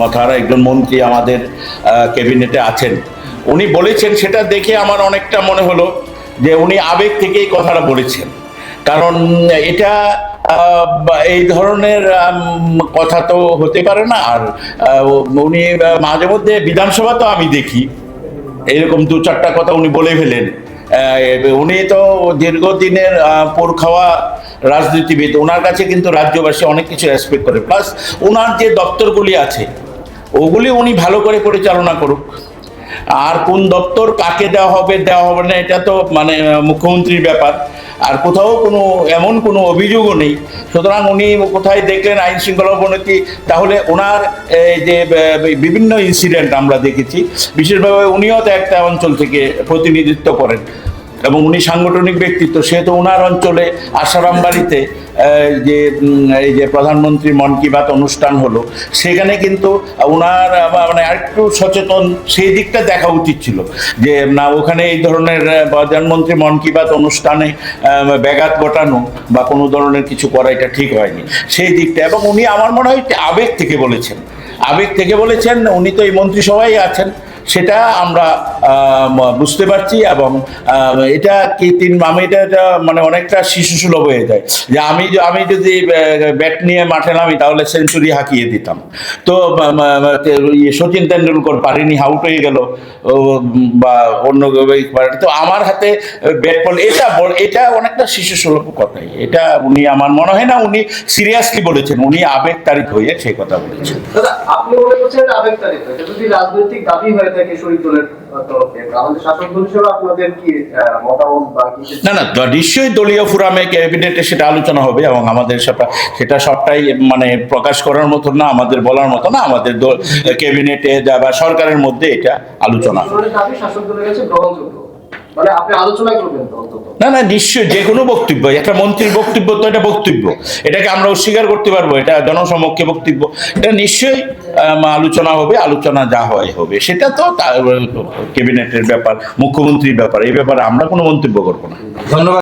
মথার একজন মন্ত্রী আমাদের ক্যাবিনেটে আছেন। উনি বলেছেন, সেটা দেখে আমার অনেকটা মনে হলো যে উনি আবেগ থেকে এই কথাটা বলেছেন। কারণ এটা এই ধরনের কথা তো হতে পারে না। আর উনি মাঝে মধ্যে বিধানসভা তো আমি দেখি। এরকম দু চারটা কথা উনি বলে ফেলেন। উনি তো দীর্ঘদিনের পোর খাওয়া রাজনীতিবিদ, ওনার কাছে কিন্তু রাজ্যবাসী অনেক কিছু রেসপেক্ট করে। প্লাস ওনার যে দপ্তরগুলি আছে, ওগুলি উনি ভালো করে পরিচালনা করুক। আর কোন দপ্তর কাকে দেওয়া হবে দেওয়া হবে না, এটা তো মানে মুখ্যমন্ত্রীর ব্যাপার। আর কোথাও কোনো, এমন কোনো অভিযোগও নেই। সুতরাং উনি কোথায় দেখলেন আইন শৃঙ্খলা অবনতি, তাহলে ওনার এই যে বিভিন্ন ইনসিডেন্ট আমরা দেখেছি। বিশেষভাবে উনিও তো একটা অঞ্চল থেকে প্রতিনিধিত্ব করেন। এবং উনি সাংগঠনিক ব্যক্তিত্ব, সেহেতু ওনার অঞ্চলে আসারাম বাড়িতে যে এই যে প্রধানমন্ত্রী মন কি বাত অনুষ্ঠান হলো, সেখানে কিন্তু ওনার মানে আরেকটু সচেতন, সেই দিকটা দেখা উচিত ছিল। যে, না, ওখানে এই ধরনের প্রধানমন্ত্রী মন কি বাত অনুষ্ঠানে ব্যাঘাত ঘটানো বা কোনো ধরনের কিছু করা, এটা ঠিক হয়নি। সেই দিকটা, এবং উনি আমার মনে হয় আবেগ থেকে বলেছেন। আবেগ থেকে বলেছেন, উনি তো এই মন্ত্রিসভায় আছেন, সেটা আমরা বুঝতে পারছি এবং এটা কি তিন আমি এটা মানে অনেকটা শিশু সুলভ হয়ে যায়। যে আমি আমি যদি ব্যাট নিয়ে মাঠে নামি, তাহলে সেঞ্চুরি হাঁকিয়ে দিতাম। তো ইয়ে সচিন তেন্ডুলকর, পারেনি আউট হয়ে গেল। বা অন্য তো আমার হাতে ব্যাট বল এটা এটা অনেকটা শিশু সুলভ কথাই। এটা উনি, আমার মনে হয় না উনি সিরিয়াসলি বলেছেন। উনি আবেগ তারিখ হয়ে সেই কথা বলেছেন। আপনি মনে করছেন এটা আবেগতাড়িত এটা যদি রাজনৈতিক দাবি হয়ে থাকে শরীর না না নিশ্চয়ই দলীয় ফোরামে ক্যাবিনেটে সেটা আলোচনা হবে এবং আমাদের সেটা সেটা সবটাই মানে প্রকাশ করার মতো না আমাদের বলার মতো না আমাদের ক্যাবিনেটে বা সরকারের মধ্যে এটা আলোচনা। মানে না না নিশ্চয়ই যে কোনো বক্তব্য একটা মন্ত্রীর বক্তব্য তো এটা বক্তব্য। এটাকে আমরা অস্বীকার করতে পারব এটা জনসমক্ষে বক্তব্য। এটা নিশ্চয়ই আলোচনা হবে, আলোচনা যা হয় হবে। সেটা তো ক্যাবিনেটের ব্যাপার, মুখ্যমন্ত্রীর ব্যাপার। এই ব্যাপারে আমরা কোনো মন্তব্য করব না। ধন্যবাদ।